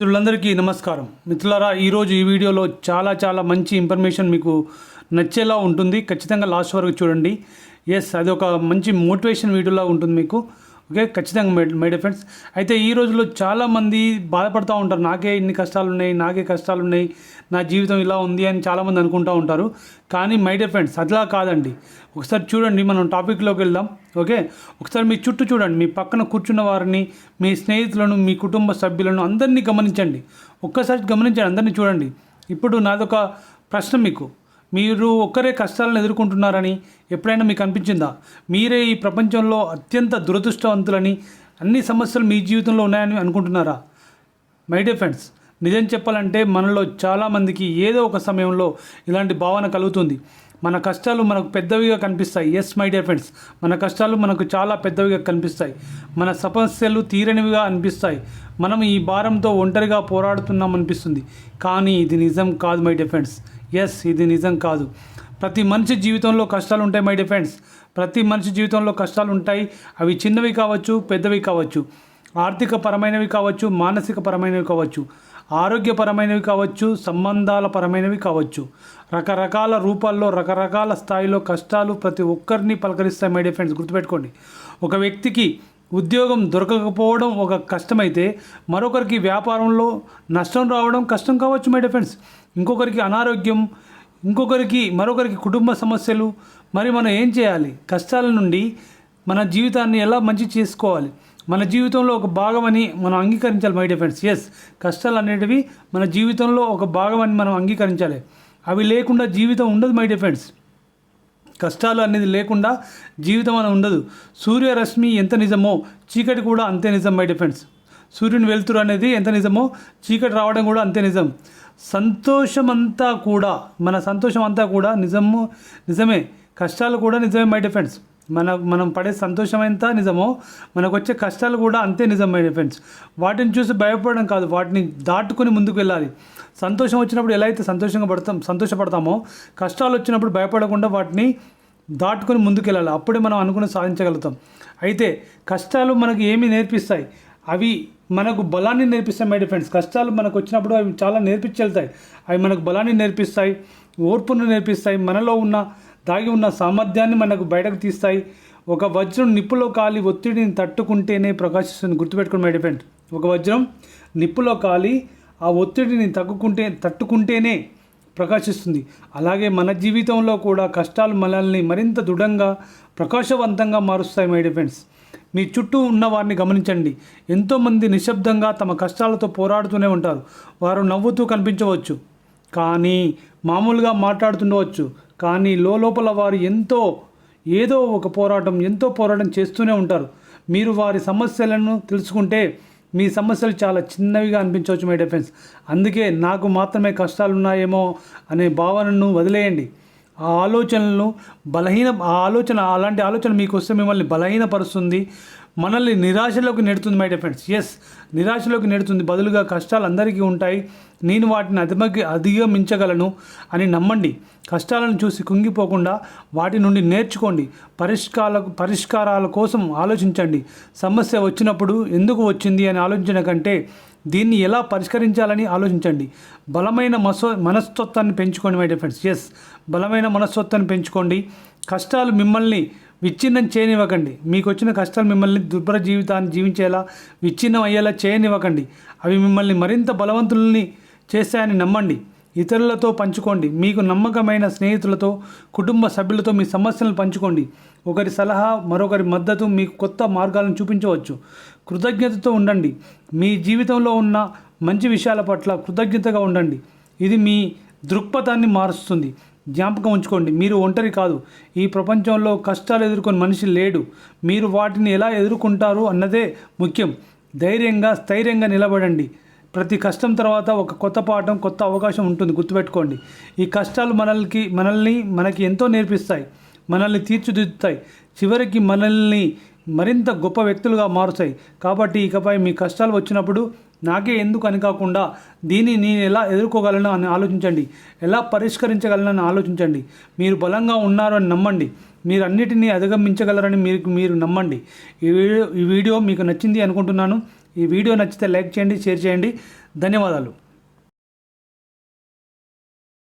మిత్రులందరికీ నమస్కారం. మిత్రులారా ఈరోజు ఈ వీడియోలో చాలా చాలా మంచి ఇన్ఫర్మేషన్ మీకు నచ్చేలా ఉంటుంది. ఖచ్చితంగా లాస్ట్ వరకు చూడండి. ఎస్ అది ఒక మంచి మోటివేషన్ వీడియోలా ఉంటుంది మీకు. ఓకే? ఖచ్చితంగా మై మై డియర్ ఫ్రెండ్స్. అయితే ఈ రోజుల్లో చాలామంది బాధపడుతూ ఉంటారు. నాకే ఇన్ని కష్టాలు ఉన్నాయి నాకే కష్టాలు ఉన్నాయి నా జీవితం ఇలా ఉంది అని చాలామంది అనుకుంటూ ఉంటారు. కానీ మై డియర్ ఫ్రెండ్స్ అట్లా కాదండి. ఒకసారి చూడండి మనం టాపిక్లోకి వెళ్దాం. ఓకే? ఒకసారి మీ చుట్టూ చూడండి. మీ పక్కన కూర్చున్న వారిని మీ స్నేహితులను మీ కుటుంబ సభ్యులను అందరినీ గమనించండి. ఒక్కసారి గమనించండి అందరినీ చూడండి. ఇప్పుడు నాదొక ప్రశ్న మీకు. మీరు ఒక్కరే కష్టాలను ఎదుర్కొంటున్నారని ఎప్పుడైనా మీకు అనిపించిందా? మీరే ఈ ప్రపంచంలో అత్యంత దురదృష్టవంతులని అన్ని సమస్యలు మీ జీవితంలో ఉన్నాయని అనుకుంటున్నారా? మై డే ఫ్రెండ్స్ నిజం చెప్పాలంటే మనలో చాలామందికి ఏదో ఒక సమయంలో ఇలాంటి భావన కలుగుతుంది. మన కష్టాలు మనకు పెద్దవిగా కనిపిస్తాయి. ఎస్ మై డియర్ ఫ్రెండ్స్ మన కష్టాలు మనకు చాలా పెద్దవిగా కనిపిస్తాయి. మన సమస్యలు తీరనివిగా అనిపిస్తాయి. మనం ఈ భారంతో ఒంటరిగా పోరాడుతున్నాం అనిపిస్తుంది కానీ ఇది నిజం కాదు మై డియర్ ఫ్రెండ్స్ ఎస్ ఇది నిజం కాదు. ప్రతి మనిషి జీవితంలో కష్టాలు ఉంటాయి మై డిఫెండ్స్ ఫ్రెండ్స్ ప్రతి మనిషి జీవితంలో కష్టాలు ఉంటాయి. అవి చిన్నవి కావచ్చు పెద్దవి కావచ్చు. ఆర్థిక పరమైనవి కావచ్చు మానసిక పరమైనవి కావచ్చు. ఆరోగ్యపరమైనవి కావచ్చు సంబంధాల పరమైనవి కావచ్చు. రకరకాల రూపాల్లో రకరకాల స్థాయిలో కష్టాలు ప్రతి ఒక్కరిని పలకరిస్తాయి మై డియర్ ఫ్రెండ్స్ గుర్తుపెట్టుకోండి. ఒక వ్యక్తికి ఉద్యోగం దొరకకపోవడం ఒక కష్టమైతే మరొకరికి వ్యాపారంలో నష్టం రావడం కష్టం కావచ్చు మై డియర్ ఫ్రెండ్స్ ఇంకొకరికి అనారోగ్యం ఇంకొకరికి మరొకరికి కుటుంబ సమస్యలు. మరి మనం ఏం చేయాలి? కష్టాల నుండి మన జీవితాన్ని ఎలా మంచి చేసుకోవాలి? మన జీవితంలో ఒక భాగమని మనం అంగీకరించాలి మై డియర్ ఫ్రెండ్స్ ఎస్ కష్టాలు అనేటివి మన జీవితంలో ఒక భాగమని మనం అంగీకరించాలి. అవి లేకుండా జీవితం ఉండదు మై డియర్ ఫ్రెండ్స్ కష్టాలు అనేది లేకుండా జీవితం అని ఉండదు. సూర్యరశ్మి ఎంత నిజమో చీకటి కూడా అంతే నిజం మై డిఫెండ్స్ సూర్యుని వెలుతురు అనేది ఎంత నిజమో చీకటి రావడం కూడా అంతే నిజం. సంతోషమంతా కూడా మన సంతోషం అంతా కూడా నిజము నిజమే. కష్టాలు కూడా నిజమే మై డిఫెండ్స్ మన మనం పడే సంతోషం ఎంత నిజమో మనకు వచ్చే కష్టాలు కూడా అంతే నిజం మై ఫ్రెండ్స్ వాటిని చూసి భయపడడం కాదు వాటిని దాటుకొని ముందుకు వెళ్ళాలి. సంతోషం వచ్చినప్పుడు ఎలా అయితే సంతోషంగా పడతాం సంతోషపడతామో కష్టాలు వచ్చినప్పుడు భయపడకుండా వాటిని దాటుకొని ముందుకు వెళ్ళాలి. అప్పుడే మనం అనుకుని సాధించగలుగుతాం. అయితే కష్టాలు మనకు ఏమి నేర్పిస్తాయి? అవి మనకు బలాన్ని నేర్పిస్తాయి మై ఫ్రెండ్స్ కష్టాలు మనకు వచ్చినప్పుడు అవి చాలా నేర్పించెళ్తాయి. అవి మనకు బలాన్ని నేర్పిస్తాయి ఓర్పును నేర్పిస్తాయి మనలో ఉన్న దాగి ఉన్న సామర్థ్యాన్ని మనకు బయటకు తీస్తాయి. ఒక వజ్రం నిప్పులో కాలి ఒత్తిడిని తట్టుకుంటేనే ప్రకాశిస్తుంది. గుర్తుపెట్టుకుని మై ఫ్రెండ్ ఒక వజ్రం నిప్పులో కాలి ఆ ఒత్తిడిని తగ్గుకుంటే తట్టుకుంటేనే ప్రకాశిస్తుంది. అలాగే మన జీవితంలో కూడా కష్టాలు మనల్ని మరింత దృఢంగా ప్రకాశవంతంగా మారుస్తాయి మై ఫ్రెండ్స్ మీ చుట్టూ ఉన్న వారిని గమనించండి. ఎంతోమంది నిశ్శబ్దంగా తమ కష్టాలతో పోరాడుతూనే ఉంటారు. వారు నవ్వుతూ కనిపించవచ్చు. కానీ మామూలుగా మాట్లాడుతుండవచ్చు. కానీ లోపల వారు ఎంతో ఏదో ఒక పోరాటం ఎంతో పోరాటం చేస్తూనే ఉంటారు. మీరు వారి సమస్యలను తెలుసుకుంటే మీ సమస్యలు చాలా చిన్నవిగా అనిపించవచ్చు మై డిఫెన్స్ అందుకే నాకు మాత్రమే కష్టాలు ఉన్నాయేమో అనే భావనను వదిలేయండి. ఆ ఆలోచనలను బలహీన ఆ ఆలోచన అలాంటి ఆలోచన మీకు వస్తే మిమ్మల్ని బలహీనపరుస్తుంది. మనల్ని నిరాశలోకి నెడుతుంది మై ఫ్రెండ్స్ ఎస్ నిరాశలోకి నెడుతుంది. బదులుగా కష్టాలు అందరికీ ఉంటాయి. నేను వాటిని అధిమగి అధిగమించగలను అని నమ్మండి. కష్టాలను చూసి కుంగిపోకుండా వాటి నుండి నేర్చుకోండి. పరిష్కార పరిష్కారాల కోసం ఆలోచించండి. సమస్య వచ్చినప్పుడు ఎందుకు వచ్చింది అని ఆలోచించిన కంటే దీన్ని ఎలా పరిష్కరించాలని ఆలోచించండి. బలమైన మసో మనస్తత్వాన్ని పెంచుకోండి మై ఫ్రెండ్స్ ఎస్ బలమైన మనస్తత్వాన్ని పెంచుకోండి. కష్టాలు మిమ్మల్ని విచ్ఛిన్నం చేయనివ్వకండి. మీకు వచ్చిన కష్టాలు మిమ్మల్ని దుర్భర జీవితాన్ని జీవించేలా విచ్ఛిన్నం అయ్యేలా చేయనివ్వకండి. అవి మిమ్మల్ని మరింత బలవంతుల్ని చేస్తాయని నమ్మండి. ఇతరులతో పంచుకోండి. మీకు నమ్మకమైన స్నేహితులతో కుటుంబ సభ్యులతో మీ సమస్యలను పంచుకోండి. ఒకరి సలహా మరొకరి మద్దతు మీకు కొత్త మార్గాలను చూపించవచ్చు. కృతజ్ఞతతో ఉండండి. మీ జీవితంలో ఉన్న మంచి విషయాల పట్ల కృతజ్ఞతగా ఉండండి. ఇది మీ దృక్పథాన్ని మారుస్తుంది. జ్ఞాపకం ఉంచుకోండి. మీరు ఒంటరి కాదు. ఈ ప్రపంచంలో కష్టాలు ఎదుర్కొని మనిషి లేడు. మీరు వాటిని ఎలా ఎదుర్కొంటారు అన్నదే ముఖ్యం. ధైర్యంగా స్థైర్యంగా నిలబడండి. ప్రతి కష్టం తర్వాత ఒక కొత్త పాఠం కొత్త అవకాశం ఉంటుంది. గుర్తుపెట్టుకోండి. ఈ కష్టాలు మనల్కి మనల్ని మనకి ఎంతో నేర్పిస్తాయి. మనల్ని తీర్చిదిద్దుతాయి. చివరికి మనల్ని మరింత గొప్ప వ్యక్తులుగా మారుతాయి కాబట్టి ఇకపై మీ కష్టాలు వచ్చినప్పుడు నాకే ఎందుకు అని కాకుండా దీన్ని నేను ఎలా ఎదుర్కోగలను అని ఆలోచించండి. ఎలా పరిష్కరించగలనని ఆలోచించండి. మీరు బలంగా ఉన్నారు అని నమ్మండి. మీరు అన్నిటినీ అధిగమించగలరని మీరు మీరు నమ్మండి. ఈ వీడియో ఈ వీడియో మీకు నచ్చింది అనుకుంటున్నాను. ఈ వీడియో నచ్చితే లైక్ చేయండి షేర్ చేయండి. ధన్యవాదాలు.